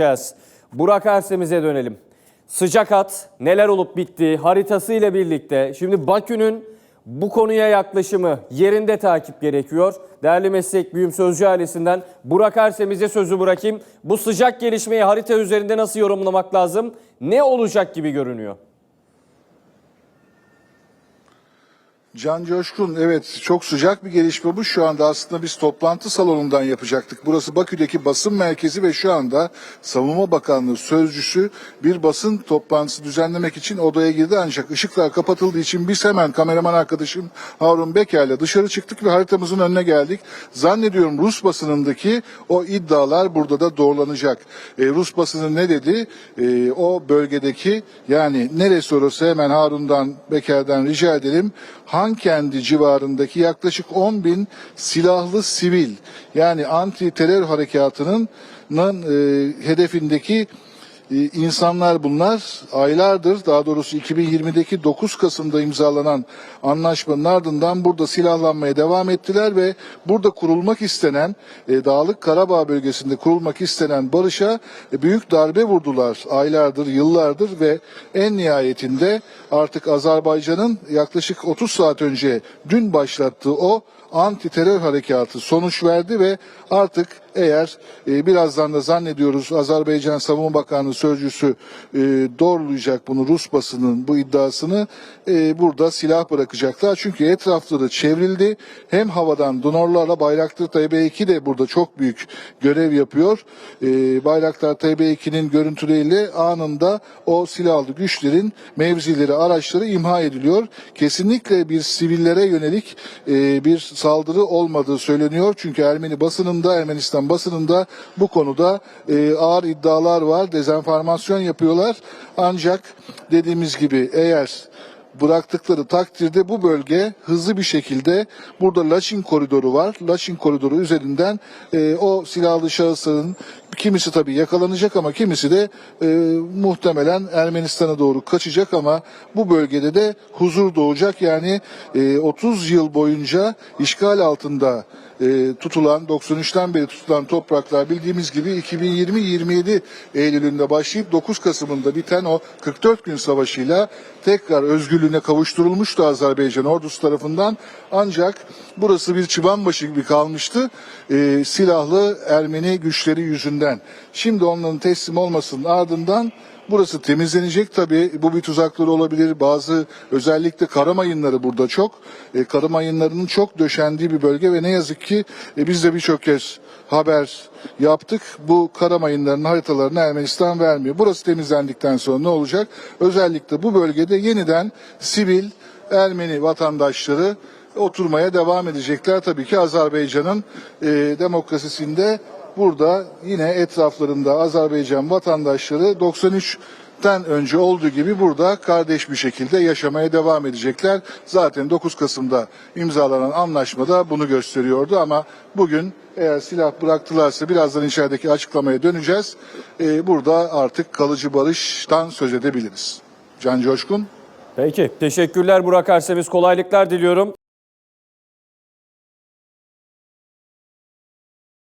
Yes. Burak Ersem'imize dönelim. Sıcak hat neler olup bitti haritasıyla birlikte şimdi Bakü'nün bu konuya yaklaşımı yerinde takip gerekiyor. Değerli meslek büyüm sözcü ailesinden Burak Ersem'imize sözü bırakayım. Bu sıcak gelişmeyi harita üzerinde nasıl yorumlamak lazım? Ne olacak gibi görünüyor? Can Coşkun evet çok sıcak bir gelişme bu. Şu anda aslında biz toplantı salonundan yapacaktık. Burası Bakü'deki basın merkezi ve şu anda Savunma Bakanlığı sözcüsü bir basın toplantısı düzenlemek için odaya girdi. Ancak ışıklar kapatıldığı için biz hemen kameraman arkadaşım Harun Beker'le dışarı çıktık ve haritamızın önüne geldik. Zannediyorum Rus basınındaki o iddialar burada da doğrulanacak. E, Rus basını ne dedi? E, o bölgedeki yani neresi orası hemen Harun'dan Beker'den rica edelim. Hankendi civarındaki yaklaşık 10 bin silahlı sivil yani anti terör harekatının nın, e, hedefindeki insanlar bunlar aylardır daha doğrusu 2020'deki 9 Kasım'da imzalanan anlaşmanın ardından burada silahlanmaya devam ettiler ve burada kurulmak istenen e, Dağlık Karabağ bölgesinde kurulmak istenen barışa e, büyük darbe vurdular aylardır yıllardır ve en nihayetinde artık Azerbaycan'ın yaklaşık 30 saat önce dün başlattığı o anti terör harekatı sonuç verdi ve artık eğer e, birazdan da zannediyoruz Azerbaycan Savunma Bakanlığı sözcüsü e, doğrulayacak bunu Rus basının bu iddiasını e, burada silah bırakacaklar. Çünkü etrafları çevrildi. Hem havadan Donorlarla Bayraktar TB2 de burada çok büyük görev yapıyor. E, Bayraktar TB2'nin görüntüleriyle anında o silahlı güçlerin mevzileri, araçları imha ediliyor. Kesinlikle bir sivillere yönelik e, bir saldırı olmadığı söyleniyor. Çünkü Ermeni basınında, Ermenistan basınında bu konuda e, ağır iddialar var. Dezenformasyon yapıyorlar. Ancak dediğimiz gibi eğer bıraktıkları takdirde bu bölge hızlı bir şekilde burada Laçin koridoru var. Laçin koridoru üzerinden e, o silahlı şahısların kimisi tabii yakalanacak ama kimisi de e, muhtemelen Ermenistan'a doğru kaçacak ama bu bölgede de huzur doğacak. Yani e, 30 yıl boyunca işgal altında e, tutulan 93'ten beri tutulan topraklar bildiğimiz gibi 2020-27 Eylül'ünde başlayıp 9 Kasım'ında biten o 44 gün savaşıyla tekrar özgürlüğüne kavuşturulmuştu Azerbaycan ordusu tarafından. Ancak burası bir çıbanbaşı gibi kalmıştı e, silahlı Ermeni güçleri yüzünden. Şimdi onların teslim olmasının ardından Burası temizlenecek tabii. Bu bir tuzakları olabilir. Bazı özellikle kara mayınları burada çok. E, kara mayınlarının çok döşendiği bir bölge ve ne yazık ki e, biz de birçok kez haber yaptık. Bu kara mayınlarının haritalarını Ermenistan vermiyor. Burası temizlendikten sonra ne olacak? Özellikle bu bölgede yeniden sivil Ermeni vatandaşları oturmaya devam edecekler. Tabii ki Azerbaycan'ın e, demokrasisinde burada yine etraflarında Azerbaycan vatandaşları 93'ten önce olduğu gibi burada kardeş bir şekilde yaşamaya devam edecekler. Zaten 9 Kasım'da imzalanan anlaşmada bunu gösteriyordu ama bugün eğer silah bıraktılarsa birazdan içerideki açıklamaya döneceğiz. Ee, burada artık kalıcı barıştan söz edebiliriz. Can Coşkun. Peki teşekkürler Burak Ersem'iz kolaylıklar diliyorum.